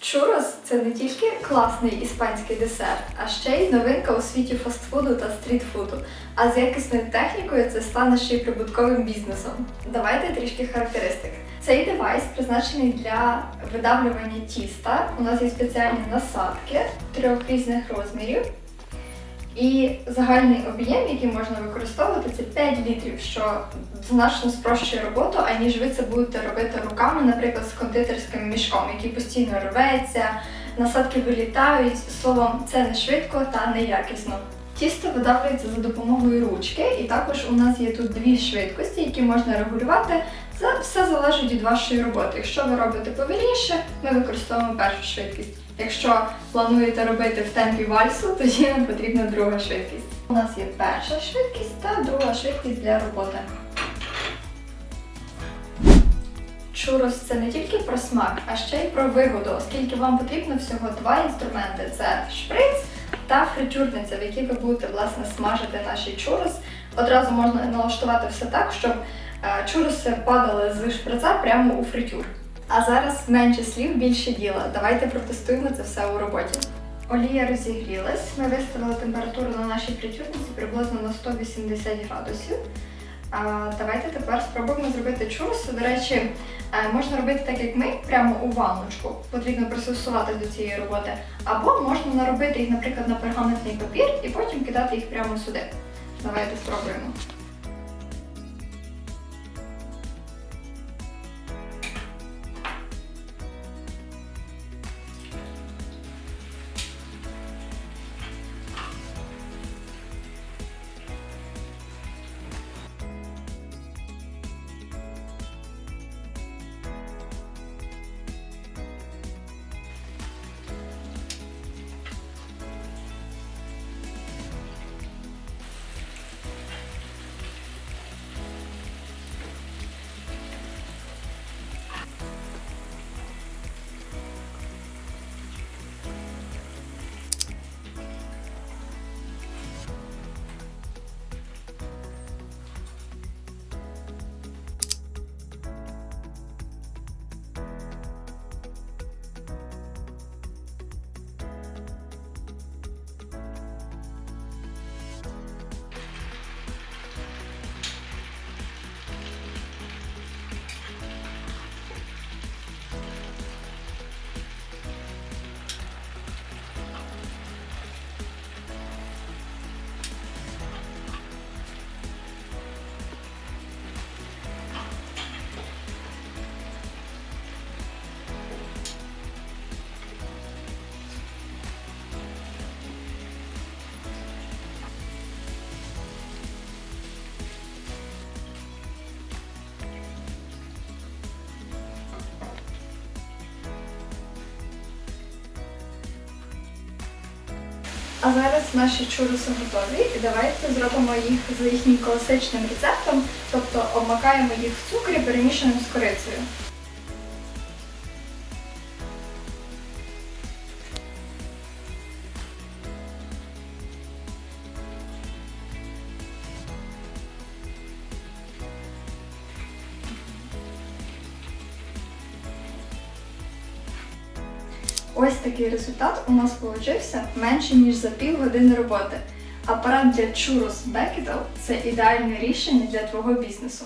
Чурос це не тільки класний іспанський десерт, а ще й новинка у світі фастфуду та стрітфуду. А з якісною технікою це стане ще й прибутковим бізнесом. Давайте трішки характеристик. Цей девайс призначений для видавлювання тіста. У нас є спеціальні насадки трьох різних розмірів. І загальний об'єм, який можна використовувати, це 5 літрів, що значно спрощує роботу, аніж ви це будете робити руками, наприклад, з кондитерським мішком, який постійно рветься, насадки вилітають. Словом, це не швидко та неякісно. Тісто видавлюється за допомогою ручки, і також у нас є тут дві швидкості, які можна регулювати. Все залежить від вашої роботи. Якщо ви робите повільніше, ми використовуємо першу швидкість. Якщо плануєте робити в темпі вальсу, тоді нам потрібна друга швидкість. У нас є перша швидкість та друга швидкість для роботи. Чурос це не тільки про смак, а ще й про вигоду, оскільки вам потрібно всього два інструменти: це шприц та фритюрниця, в якій ви будете власне смажити наші чурос. Одразу можна налаштувати все так, щоб чуроси падали з шприца прямо у фритюр. А зараз менше слів, більше діла. Давайте протестуємо це все у роботі. Олія розігрілась. Ми виставили температуру на нашій фритюрниці приблизно на 180 градусів. А, давайте тепер спробуємо зробити чурси. До речі, е, можна робити так, як ми, прямо у ванночку. Потрібно пристосувати до цієї роботи. Або можна наробити їх, наприклад, на пергаментний папір і потім кидати їх прямо сюди. Давайте спробуємо. А зараз наші чуруси готові, і давайте зробимо їх за їхнім класичним рецептом, тобто обмакаємо їх в цукрі, перемішаним з корицею. Ось такий результат у нас получився менше, ніж за пів години роботи. Апарат для Churros Becketal – це ідеальне рішення для твого бізнесу.